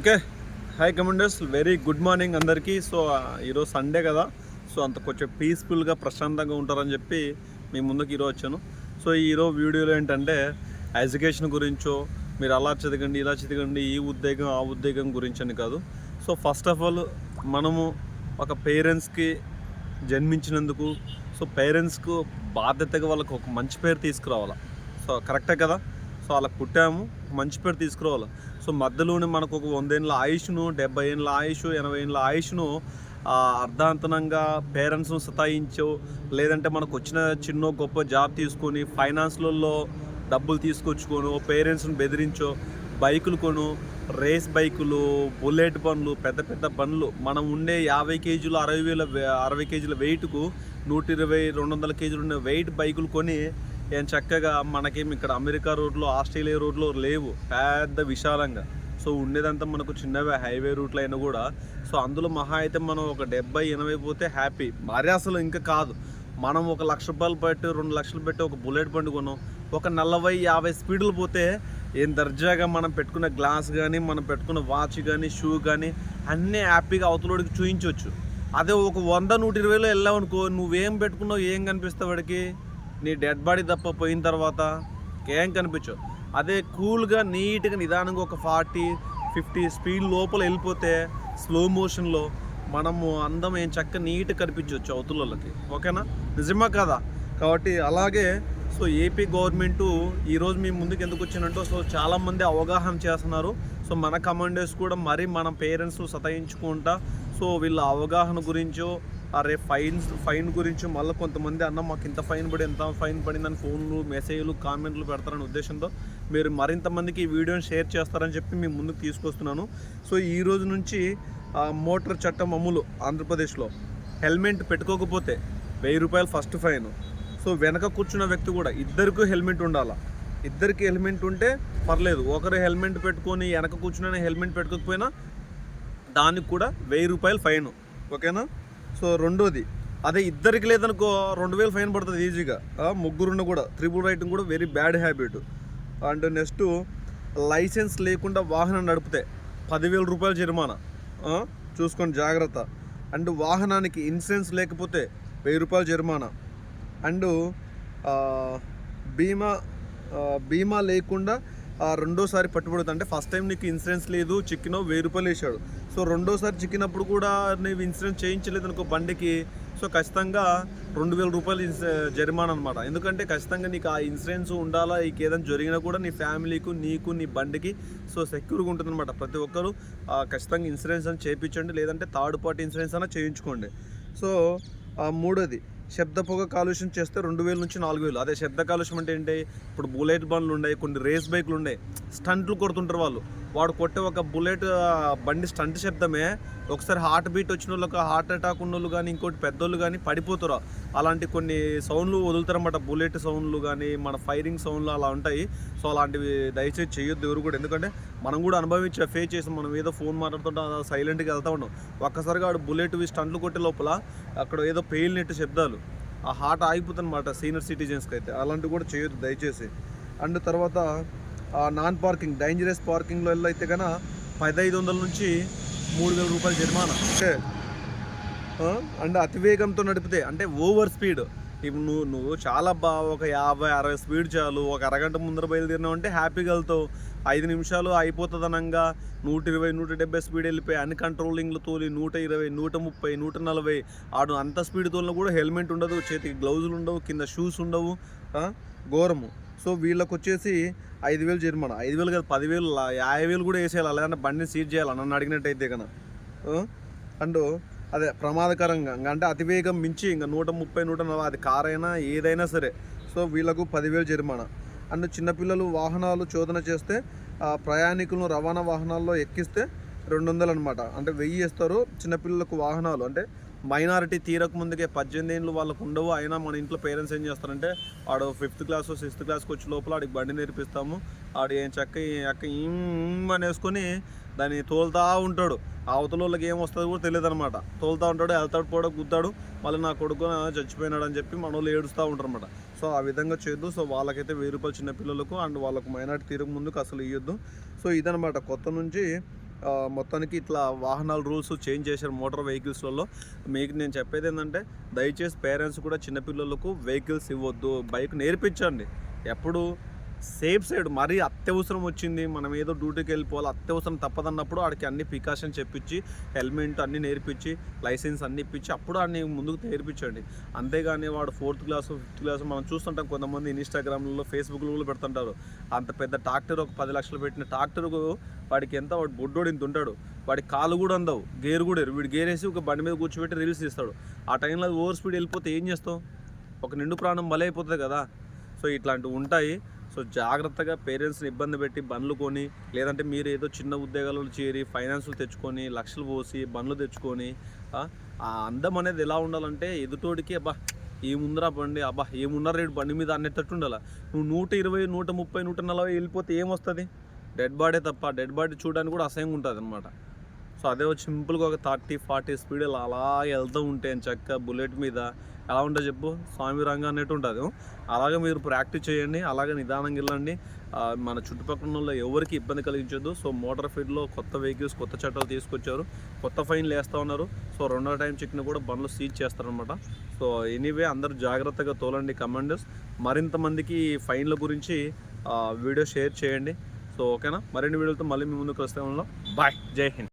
Okay. Hi commanders very good morning అందరికీ. So ఈరోజు Sunday కదా. సో అంత కొంచెం పీస్ఫుల్గా ప్రశాంతంగా ఉంటారని చెప్పి మీ ముందుకు ఈరోజు వచ్చాను. సో ఈరోజు వీడియోలో ఏంటంటే ఎడ్యుకేషన్ గురించో మీరు అలా చదకండి ఇలా చదకండి ఈ ఉద్యోగం ఆ ఉద్యోగం గురించి అని కాదు. సో ఫస్ట్ ఆఫ్ ఆల్ మనము ఒక పేరెంట్స్కి జన్మించినందుకు సో పేరెంట్స్కు బాధ్యతగా వాళ్ళకు ఒక మంచి పేరు తీసుకురావాలి. సో కరెక్టే కదా? సో అలా పుట్టాము. మంచి పేరు తీసుకురావాలి. సో మధ్యలోనే మనకు ఒక వందేళ్ళ ఆయుష్ను డెబ్బై ఏళ్ళ ఆయుష్ ఎనభై ఏళ్ళ ఆయుష్ను అర్ధాంతనంగా పేరెంట్స్ను సతాయించో లేదంటే మనకు వచ్చిన చిన్న గొప్ప జాబ్ తీసుకొని ఫైనాన్స్లలో డబ్బులు తీసుకొచ్చుకోను పేరెంట్స్ని బెదిరించో బైకులు కొను రేస్ బైకులు బుల్లెట్ బండ్లు పెద్ద పెద్ద బండ్లు. మనం ఉండే యాభై కేజీలు అరవై వేల అరవై కేజీల వెయిట్కు నూట ఇరవై రెండు వందల కేజీలు ఉండే వెయిట్ బైకులు కొని ఏం చక్కగా మనకి ఇక్కడ అమెరికా రోడ్లో ఆస్ట్రేలియా రోడ్లో లేవు. పెద్ద విశాలంగా. సో ఉండేదంతా మనకు చిన్నవి హైవే రూట్లో అయినా కూడా. సో అందులో మహా అయితే మనం ఒక డెబ్బై ఎనభై పోతే హ్యాపీ. మరి అసలు ఇంకా కాదు. మనం ఒక లక్ష రూపాయలు పెట్టి రెండు లక్షలు పెట్టి ఒక బుల్లెట్ బండి కొన్నాం. ఒక నలభై యాభై స్పీడ్లు పోతే ఏం దర్జాగా మనం పెట్టుకున్న గ్లాస్ కానీ మనం పెట్టుకున్న వాచ్ కానీ షూ కానీ అన్నీ హ్యాపీగా అవతలోడికి చూయించవచ్చు అదే ఒక వంద నూట ఇరవైలో వెళ్ళావనుకో నువ్వేం పెట్టుకున్నావు ఏం కనిపిస్తావు వాడికి? నీ డెడ్ బాడీ తప్ప పోయిన తర్వాత ఏం కనిపించవు అదే కూల్గా నీట్గా నిదానంగా ఒక ఫార్టీ ఫిఫ్టీ స్పీడ్ లోపల వెళ్ళిపోతే స్లో మోషన్లో మనము అందం ఏం చక్క నీట్ కనిపించవచ్చు అవతలకి ఓకేనా? నిజమా కదా? కాబట్టి అలాగే సో ఏపీ గవర్నమెంట్ ఈరోజు మీ ముందుకు ఎందుకు వచ్చినట్టు సో చాలామంది అవగాహన చేస్తున్నారు. సో మన కమాండర్స్ కూడా మరి మన పేరెంట్స్ సతాయించుకుంటా సో వీళ్ళ అవగాహన గురించో అరే ఫైన్స్ ఫైన్ గురించి మళ్ళీ కొంతమంది అన్న మాకు ఇంత ఫైన్ పడి ఎంత ఫైన్ పడిందని ఫోన్లు మెసేజ్లు కామెంట్లు పెడతారనే ఉద్దేశంతో మీరు మరింత మందికి ఈ వీడియోని షేర్ చేస్తారని చెప్పి మీ ముందుకు తీసుకొస్తున్నాను. సో ఈ రోజు నుంచి మోటార్ చట్టం అమలు ఆంధ్రప్రదేశ్లో. హెల్మెట్ పెట్టుకోకపోతే వెయ్యి రూపాయలు ఫస్ట్ ఫైన్ సో వెనక కూర్చున్న వ్యక్తి కూడా ఇద్దరికి హెల్మెట్ ఉండాలా? ఇద్దరికి హెల్మెట్ ఉంటే పర్లేదు. ఒకరు హెల్మెట్ పెట్టుకొని వెనక కూర్చున్న హెల్మెట్ పెట్టుకోకపోయినా దానికి కూడా వెయ్యి రూపాయలు ఫైన్ ఓకేనా? సో రెండోది అదే ఇద్దరికి లేదనుకో రెండు వేలు ఫైన్ పడుతుంది ఈజీగా. ముగ్గురున్న కూడా త్రిబుల్ రైటింగ్ కూడా very bad habit and next license లేకుండా వాహనం నడిపితే పదివేల రూపాయలు జరిమానా. చూసుకోండి జాగ్రత్త. అండ్ వాహనానికి ఇన్సూరెన్స్ లేకపోతే వెయ్యి రూపాయలు జరిమానా. అండ్ బీమా బీమా లేకుండా రెండోసారి పట్టుబడుతుంది అంటే ఫస్ట్ టైం నీకు ఇన్సూరెన్స్ లేదు చిక్కినో వెయ్యి రూపాయలు వేసాడు సో రెండోసారి చిక్కినప్పుడు కూడా నీవు ఇన్సూరెన్స్ చేయించలేదు అనుకో బండికి. సో ఖచ్చితంగా రెండు వేల రూపాయలు జరిమానా అనమాట ఎందుకంటే ఖచ్చితంగా నీకు ఆ ఇన్సూరెన్స్ ఉండాలా నీకు ఏదైనా జరిగినా కూడా నీ ఫ్యామిలీకు నీకు నీ బండికి సో సెక్యూర్గా ఉంటుంది అనమాట ప్రతి ఒక్కరు ఖచ్చితంగా ఇన్సూరెన్స్ అని చేయించండి లేదంటే థర్డ్ పార్టీ ఇన్సూరెన్స్ అయినా చేయించుకోండి. సో ఆ, మూడోది శబ్ద పొగ కాలుష్యం చేస్తే రెండు వేల నుంచి నాలుగు వేలు. అదే శబ్ద కాలుష్యం అంటే ఏంటి? ఇప్పుడు బుల్లెట్ బండ్లు ఉన్నాయి కొన్ని రేస్ బైక్లు ఉన్నాయి స్టంట్లు కొడుతుంటారు వాళ్ళు. వాడు కొట్టే ఒక బుల్లెట్ బండి స్టంట్ శబ్దమే. ఒకసారి హార్ట్ బీట్ వచ్చిన వాళ్ళకి హార్ట్ అటాక్ ఉన్న వాళ్ళు కానీ ఇంకోటి పెద్దోళ్ళు కానీ పడిపోతారు అలాంటి కొన్ని సౌండ్లు వదులుతారన్నమాట. బుల్లెట్ సౌండ్లు కానీ మన ఫైరింగ్ సౌండ్లు అలా ఉంటాయి. సో అలాంటివి దయచేసి చేయొద్దు ఎవరు కూడా. ఎందుకంటే మనం కూడా అనుభవించే ఫేస్ చేసి మనం ఏదో ఫోన్ మాట్లాడుతుంటే సైలెంట్గా వెళ్తా ఉన్నాం ఒక్కసారిగా ఆడు బుల్లెట్ స్టంట్లు కొట్టే లోపల అక్కడ ఏదో పేలినట్టు శబ్దాలు. ఆ హార్ట్ ఆగిపోతుంది అనమాట సీనియర్ సిటిజన్స్కి అయితే అలాంటివి కూడా చేయొద్దు దయచేసి. అండ్ తర్వాత నాన్ పార్కింగ్ డేంజరస్ పార్కింగ్లో వెళ్ళైతే కన పదహైదు వందల నుంచి మూడు వేల రూపాయల జరిమానా. అంటే అండ్ అతివేగంతో నడిపితే అంటే ఓవర్ స్పీడ్ ఇప్పుడు నువ్వు నువ్వు చాలా బా ఒక యాభై అరవై స్పీడ్ చాలు ఒక అరగంట ముందర బయలుదేరినావు అంటే హ్యాపీగా వెళ్తావు. ఐదు నిమిషాలు అయిపోతుంది అనంగా నూట ఇరవై నూట డెబ్బై స్పీడ్ వెళ్ళిపోయి అన్ని కంట్రోలింగ్లు తోలి నూట ఇరవై నూట ముప్పై నూట నలభై ఆడు అంత స్పీడ్ తోలిన కూడా హెల్మెట్ ఉండదు చేతికి గ్లౌజులు ఉండవు కింద షూస్ ఉండవు ఘోరము. సో వీళ్ళకి వచ్చేసి ఐదు వేలు జరిమానా. ఐదు వేలు కాదు పదివేలు యాభై వేలు కూడా వేసేయాలి. లేదంటే బండిని సీజ్ చేయాలి. నన్ను అడిగినట్టయితే కన్నా అండ్ అదే ప్రమాదకరంగా ఇంకా అంటే అతివేగం మించి ఇంకా నూట ముప్పై నూట నలభై అది కార్ అయినా ఏదైనా సరే. సో వీళ్ళకు పదివేలు జరిమానా. అండ్ చిన్నపిల్లలు వాహనాలు చోదన చేస్తే ప్రయాణికులను రవాణా వాహనాల్లో ఎక్కిస్తే రెండు వందలు అనమాట అంటే వెయ్యి ఇస్తారు చిన్నపిల్లలకు వాహనాలు. అంటే మైనారిటీ తీరక ముందుకే పద్దెనిమిది ఏళ్ళు వాళ్ళకు ఉండవు. అయినా మన ఇంట్లో పేరెంట్స్ ఏం చేస్తారంటే వాడు ఫిఫ్త్ క్లాస్ సిక్స్త్ క్లాస్కి వచ్చే లోపల ఆడికి బండి నేర్పిస్తాము. ఆడు ఏం చెక్క అక్క అనేసుకొని దాన్ని తోలుతా ఉంటాడు. అవతల వాళ్ళకి ఏం వస్తుందో కూడా తెలియదు అనమాట తోలుతా ఉంటాడు వెళ్తాడు కూడా గుద్దాడు. మళ్ళీ నా కొడుకు చచ్చిపోయినాడు అని చెప్పి మన వాళ్ళు ఏడుస్తూ ఉంటారు అనమాట సో ఆ విధంగా చేయొద్దు. సో వాళ్ళకైతే వెయ్యి రూపాయలు చిన్న పిల్లలకు అండ్ వాళ్ళకు మైనార్టీ తీరుకు ముందుకు అసలు ఇవ్వద్దు సో ఇదనమాట కొత్త నుంచి మొత్తానికి ఇట్లా వాహనాల రూల్స్ చేంజ్ చేశారు మోటార్ వెహికల్స్లలో. మీకు నేను చెప్పేది ఏంటంటే దయచేసి పేరెంట్స్ కూడా చిన్నపిల్లలకు వెహికల్స్ ఇవ్వద్దు. బైక్ నేర్పించండి. ఎప్పుడు సేఫ్ సైడ్ మరీ అత్యవసరం వచ్చింది. మనం ఏదో డ్యూటీకి వెళ్ళిపోవాలి. అత్యవసరం తప్పదన్నప్పుడు ఆడికి అన్ని ప్రికాషన్ చెప్పించి హెల్మెట్ అన్నీ నేర్పించి లైసెన్స్ అన్ని ఇప్పించి అప్పుడు అన్ని ముందుకు నేర్పించండి అంతేగాని వాడు ఫోర్త్ క్లాస్ ఫిఫ్త్ క్లాస్ మనం చూస్తుంటాం కొంతమంది ఇన్స్టాగ్రామ్లలో ఫేస్బుక్లో కూడా పెడుతుంటారు. అంత పెద్ద ట్రాక్టర్ ఒక పది లక్షలు పెట్టిన ట్రాక్టర్కు వాడికి ఎంత వాడు బొడ్డోడు ఇంత ఉంటాడు. వాడి కాలు కూడా అందవు గేర్ కూడా వీడు గేర్ వేసి ఒక బండి మీద కూర్చోబెట్టి రీల్స్ తీస్తాడు. ఆ టైంలో ఓవర్ స్పీడ్ వెళ్ళిపోతే ఏం చేస్తావు? ఒక నిండు ప్రాణం బలైపోతుంది కదా. సో ఇట్లాంటివి ఉంటాయి. సో జాగ్రత్తగా పేరెంట్స్ని ఇబ్బంది పెట్టి బండ్లు కొని లేదంటే మీరు ఏదో చిన్న ఉద్యోగాలు చేరి ఫైనాన్సులు తెచ్చుకొని లక్షలు పోసి బండ్లు తెచ్చుకొని ఆ, అందం అనేది ఎలా ఉండాలంటే ఎదుటోడికి అబ్బా ఏముందరా బండి అబ్బా ఏమున్నారు రేటు బండి మీద అన్నట్టు ఉండాలి. నువ్వు నూట ఇరవై నూట ముప్పై నూట నలభై వెళ్ళిపోతే ఏమొస్తుంది? డెడ్ బాడీ తప్ప డెడ్ బాడీ చూడడానికి కూడా అసహ్యంగా ఉంటుంది అనమాట సో అదే సింపుల్గా ఒక థర్టీ ఫార్టీ స్పీడ్ అలా వెళ్తూ ఉంటే చక్క బుల్లెట్ మీద ఎలా ఉంటుంది చెప్పు. స్వామి రంగ అన్నట్టు ఉంటుంది. అలాగే మీరు ప్రాక్టీస్ చేయండి అలాగే నిదానంగా వెళ్ళండి. మన చుట్టుపక్కల ఉన్న వాళ్ళు ఎవరికి ఇబ్బంది కలిగించదు సో మోటార్ ఫీల్డ్లో కొత్త వెహికల్స్ కొత్త చట్టాలు తీసుకొచ్చారు. కొత్త ఫైన్లు వేస్తూ ఉన్నారు. సో రెండో టైం చెక్కిన కూడా బండ్లు సీజ్ చేస్తారనమాట సో ఎనీవే అందరూ జాగ్రత్తగా తోలండి కమాండర్స్. మరింత మందికి ఫైన్ల గురించి వీడియో షేర్ చేయండి. సో ఓకేనా? మరిన్ని వీడియోలతో మళ్ళీ మీ ముందుకు వస్తే బాయ్. జై హింద్.